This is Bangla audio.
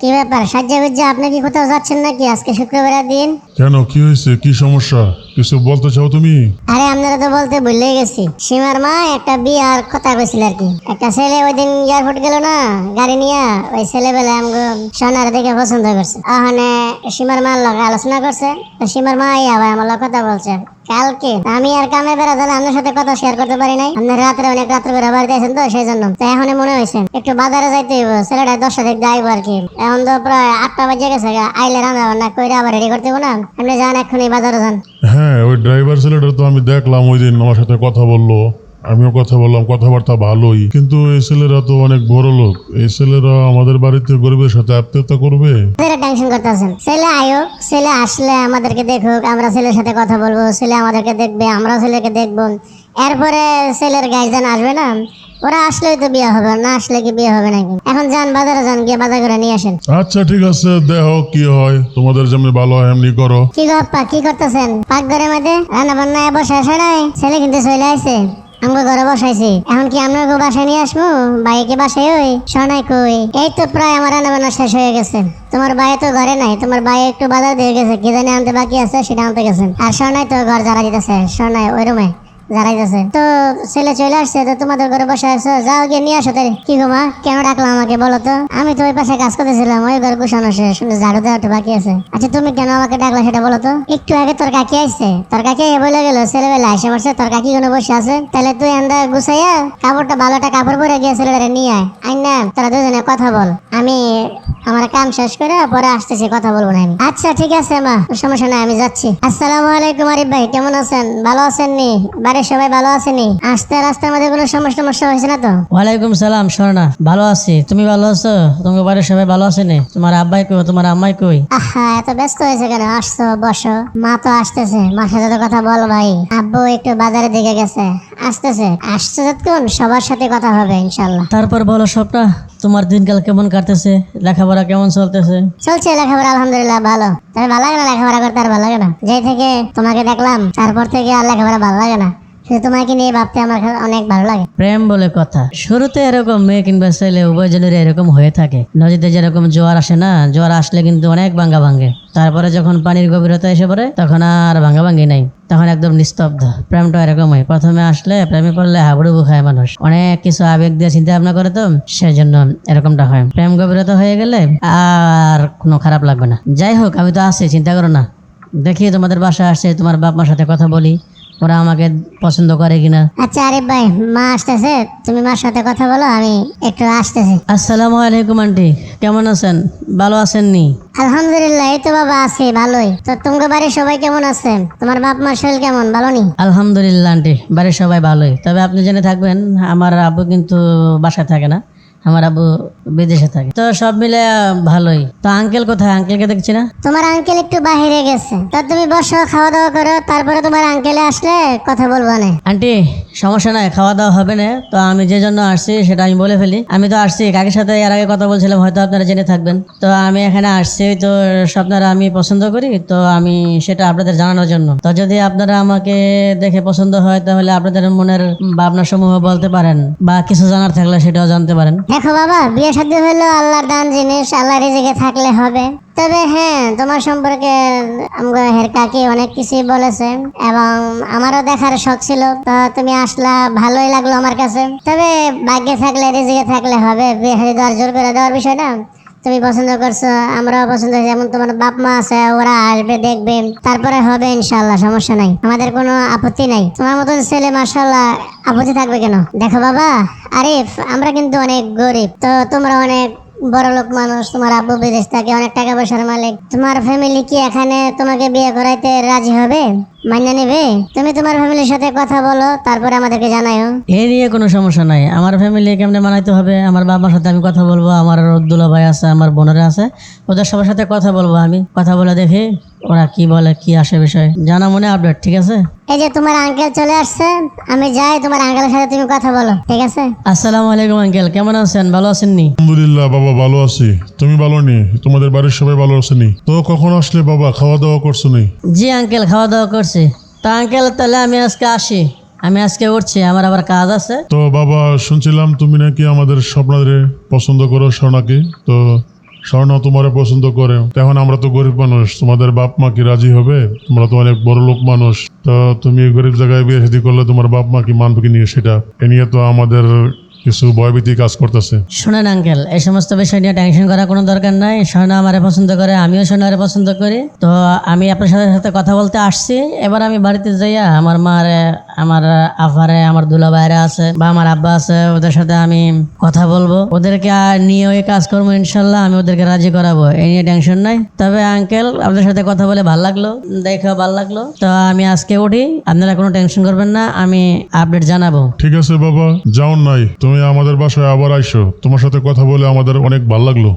কি ব্যাপার? সাজ্জা গুজ্জা আপনি কি কোথাও যাচ্ছেন নাকি? আজকে শুক্রবারের দিন। কেন? কি হয়েছে? কি সমস্যা? কিছু বলতে চাও তুমি? আরে আপনারা তো বলতে ভুলে গেছি। সীমার মা একটা বিয়ার কথা কইছিল আর কি। একটা ছেলে ওই দিন এয়ারপোর্ট গেল না গাড়ি নিয়ে ওই ছেলেবেলা আমগো সোনার দেখে পছন্দ করছে। ওখানে সীমার মার লগে আলোচনা করছে। তো সীমার মা ভাই আমার কথা বলছে। কালকে আমি আর কামে বেড়া দিলে আপনার সাথে কথা শেয়ার করতে পারি নাই। আপনার রাত্রে অনেক রাত্রে করে বাড়িতে আছেন তো সেই জন্য তো এখন মনে হয়েছে, একটু বাজারে যাইতে হইব, ছেলেটা দশটা সাথে যাইব আর কি। এখন তো প্রায় আটটা বাজে গেছে আইলে রান্না বান্না করে আবার রেডি করতে না। আপনি যান এক্ষুনি বাজারে যান। হ্যাঁ ওই ড্রাইভার ছেলেটা তো আমি দেখলাম, ওই দিন আমার সাথে কথা বলল। আমিও কথা বললাম কথাবার্তা ভালোই। কিন্তু এই ছেলেরা তো অনেক বড় লোক। এই ছেলেরা আমাদের বাড়িতে গরিবের সাথে আত্মীয়তা করবে? ছেলে টেনশন করতেছেন। ছেলে আয়ুক ছেলে আসলে আমাদেরকে দেখুক আমরা ছেলের সাথে কথা বলব ছেলে আমাদেরকে দেখবে আমরাও ছেলেকে দেখব। এরপরে ছেলের গার্জেন আসবে না? ওরা আসলেই তো বিয়ে হবে না আসলে কি বিয়ে হবে নাকি? এখন যান বাজারে যান গিয়ে বাজার করে নিয়ে আসেন। আচ্ছা ঠিক আছে দেখো কি হয়। তোমাদের যেমনি ভালো হয় এমনি করো। কি গো আপ্পা কি করতেছেন? পাক ঘরের মধ্যে রান্না বান্না বসে আসে নাই? ছেলে কিন্তু চলে আসছে আমাকে ঘরে বসাইছি। এখন কি আমরা বাসায় নিয়ে আসব? বাইকে বাসায় ওই? সনাই কই? এই তো প্রায় আমার রান্না বান্না শেষ হয়ে গেছে। তোমার বাইরে তো ঘরে নাই, তোমার বাইরে একটু বাজার দিয়ে গেছে। কি জানি আনতে বাকি আছে, সেটা আনতে গেছে। আর সনাই তো ঘর জ্বালা দিতেছে। সনাই, ওই রুমে। যাচ্ছে তো ছেলে চলে আসছে, তো তোমাদের ঘরে বসে আছো। যাও গিয়ে নিয়ে আসো তাই কি গো কেন ডাকলাম আমাকে বলো তো? আমি তো ওই পাশে কাজ করতেছিলাম, ওই ঘর গুছানো শেষ। ঝাড়ু দেওয়া বাকি আছে। আচ্ছা তুমি কেন আমাকে ডাকলা সেটা বলো তো? একটু আগে তোর কাকি আসছে। তোর কাকি বলে গেল, ছেলেবেলা এসে পড়ছে তোর কাকি কোনো বসে আছে? তাহলে তুই আন্দা গুছাইয়া কাপড়টা ভালোটা কাপড় পরে গিয়ে ছেলেটারে নিয়ে আয়। আই তোরা দুজনে কথা বল। আমি আমার কাম শেষ করে পরে আসতেছি, কথা বলব না আমি। আচ্ছা ঠিক আছে মা, সমস্যা নাই, আমি যাচ্ছি। আসসালামু আলাইকুম আরিফ ভাই, কেমন আছেন? ভালো আছেন নি? বাড়ির সবাই ভালো আছেনি? আসতে রাস্তার মধ্যে কোনো সমস্যা সমস্যা হয়েছে না তো? ওয়ালাইকুম সালাম স্বর্ণা ভালো আছি। তুমি ভালো আছো? তোমার বাড়ির সবাই ভালো আছে নি তোমার আব্বাই কই তোমার আম্মাই কই? আহা এত ব্যস্ত হয়েছে কেন? আসছো বসো। মা তো আসতেছে মার সাথে তো কথা বল ভাই। আব্বু একটু বাজারের দিকে গেছে। আসতেছে। আসছে যতক্ষণ সবার সাথে কথা হবে ইনশাল্লাহ তারপর বলো স্বপ্না তোমার দিনকাল কেমন কাটতেছে? লেখাপড়া কেমন চলতেছে? চলছে লেখাপড়া আলহামদুলিল্লাহ ভালো। তবে ভালো লাগে না লেখাপড়া করতে আর ভালো লাগে না? যে থেকে তোমাকে দেখলাম তারপর থেকে আর লেখাপড়া ভালো লাগে না। তোমাকে নিয়ে ভাবতে আমার অনেক ভালো লাগে। প্রেম বলে কথা। শুরুতে এরকম মেয়ে কিংবা ছেলে উভয়জনের এরকম হয়ে থাকে। নদীতে যেরকম জোয়ার আসে না, জোয়ার আসলে কিন্তু অনেক ভাঙ্গা ভাঙ্গে। তারপরে যখন পানির গভীরতা এসে পড়ে, তখন আর ভাঙ্গা ভাঙ্গি নাই। তখন একদম নিস্তব্ধ। প্রেমটা এরকম হয়। প্রথমে আসলে প্রেমে পড়লে হাবুডুবু খায় মানুষ। অনেক কিছু আবেগ দিয়ে চিন্তা ভাবনা করে তো সেই জন্য এরকমটা হয়। প্রেম গভীরতা হয়ে গেলে আর কোনো খারাপ লাগবে না। যাই হোক, আমি তো আছি, চিন্তা করো না। দেখি তোমাদের বাসায় আসছে, তোমার বাপ মার সাথে কথা বলি। ওরা আমাকে পছন্দ করে কিনা। আচ্ছা আরিফ ভাই মা আসতেছে তুমি মার সাথে কথা বলো আমি একটু আসতেছি। আসসালামু আলাইকুম আন্টি। কেমন আছেন? ভালো আছেন নি আলহামদুলিল্লাহ এই তো বাবা আছি ভালোই। তো তোমার বাড়ির সবাই কেমন আছে? তোমার বাপ মার শরীর কেমন? ভালো নি আলহামদুলিল্লাহ আন্টি। বাড়ির সবাই ভালোই। তবে আপনি জেনে থাকবেন আমার আব্বু কিন্তু বাসায় থাকে না। আমার আব্বু বিদেশে থাকে। তো সব মিলে ভালোই। তো আঙ্কেল কোথায়? আঙ্কেলকে দেখছি না? তোমার আঙ্কেল একটু বাহিরে গেছে। তো তুমি বসো খাওয়া দাওয়া করো তারপরে তোমার আঙ্কেলে আসলে কথা বলব না। আন্টি সমস্যা নাই খাওয়া দাওয়া হবে না। তো আমি যে জন্য আসছি সেটা আমি বলে ফেলি। আমি তো আসছি কাকের সাথে এর আগে কথা বলছিলাম হয়তো আপনারা জেনে থাকবেন। তো আমি এখানে আসছি তো স্বপ্নারা আমি পছন্দ করি তো আমি সেটা আপনাদের জানানোর জন্য। তো যদি আপনারা আমাকে দেখে পছন্দ হয় তাহলে আপনাদের মনের ভাবনা সমূহ বলতে পারেন বা কিছু জানার থাকলে সেটাও জানতে পারেন। দেখো বাবা, বিয়ে শাদী হলো আল্লাহর দান জিনিস, আল্লাহ রিজিকে থাকলে হবে। তবে হ্যাঁ তোমার সম্পর্কে আমার হের কাকি অনেক কিছুই বলেছে এবং আমারও দেখার শখ ছিল। তো তুমি আসলা, ভালোই লাগল আমার কাছে। তবে ভাগ্যে থাকলে, রিজিকে থাকলে হবে। বিয়ে শাদী দেওয়ার জোর করে দেওয়ার বিষয় না। তুমি পছন্দ করছ, আমরাও পছন্দ করছি, যেমন তোমার বাপ মা আছে, ওরা আসবে, দেখবে, তারপরে হবে ইনশাল্লাহ সমস্যা নাই। আমাদের কোনো আপত্তি নাই। তোমার মতন ছেলে মার্শাল্লাহ আপত্তি থাকবে কেন? দেখো বাবা, আরিফ, আমরা কিন্তু অনেক গরিব। তো তোমরা অনেক বড় লোক মানুষ, তোমার আব্বু বিদেশ থাকে অনেক টাকা পয়সার মালিক। তোমার ফ্যামিলি কি এখানে তোমাকে বিয়ে করাইতে রাজি হবে? মান্য নেবে? তুমি তোমার ফ্যামিলির সাথে কথা বলো তারপরে আমাদেরকে জানাও এ নিয়ে কোনো সমস্যা নাই। আমার ফ্যামিলি কেমনে মানাইতে হবে? আমার বাবার সাথে আমি কথা বলব আমার রদ্দুলা ভাই আছে আমার বোনেরা আছে। ওদের সবার সাথে কথা বলব আমি কথা বলে দেখি ওরা কি বলে কি আসে বিষয়। জানা মনে আপডেট ঠিক আছে? এই যে তোমার আঙ্কেল চলে আসছে আমি যাই তোমার আঙ্কেলের সাথে তুমি কথা বলো ঠিক আছে? আসসালামু আলাইকুম আঙ্কেল কেমন আছেন? ভালো আছেন নি আলহামদুলিল্লাহ বাবা ভালো আছি। তুমি ভালো নি? তোমাদের বাড়ির সবাই ভালো আছেনি? তো কখন আসলে বাবা খাওয়া দাওয়া করছ নি? জি আঙ্কেল খাওয়া দাওয়া করছি। তা আঙ্কেল তাহলে আমি আজকে আসি। আমি আজকে উঠছি, আমার আবার কাজ আছে। তো বাবা, শুনছিলাম তুমি নাকি আমাদের স্বপ্নাদের পছন্দ করো সোনাকে তো স্বর্ণ তোমারে পছন্দ করে। তখন আমরা তো গরিব মানুষ, তোমাদের বাপ মা কি রাজি হবে? তোমরা তো অনেক বড় লোক মানুষ। তো তুমি গরিব জায়গায় বিয়ে করলে তোমার বাপ মা কি মানবে কি নিয়ে সেটা? এ নিয়ে তো আমাদের কিছু ভয়ভীতি কাজ করতেছে। শোনেন আঙ্কেল, এই সমস্ত বিষয় নিয়ে টেনশন করার কোনো দরকার নাই। সোনা আমারে পছন্দ করে, আমিও সোনারে পছন্দ করি। তো আমি আপনার সাথে সাথে কথা বলতে আসছি। এবার আমি বাড়িতে যাইয়া আমার মারে আমার আফারে আমার দুলা ভাইরা আছে বা আমার আব্বা আছে, ওদের সাথে আমি কথা বলব। ওদেরকে নিয়ে ওই কাজ করব, ইনশাল্লাহ আমি ওদেরকে রাজি করাবো। এই নিয়ে টেনশন নাই। তবে আঙ্কেল আপনাদের সাথে কথা বলে ভালো লাগল দেখে ভালো লাগল। তো আমি আজকে উঠি, আপনারা কোনো টেনশন করবেন না, আমি আপডেট জানাব। ঠিক আছে বাবা, যাও নাই। তুমি আমাদের বাসায় আবার আইসো। তোমার সাথে কথা বলে আমাদের অনেক ভালো লাগল।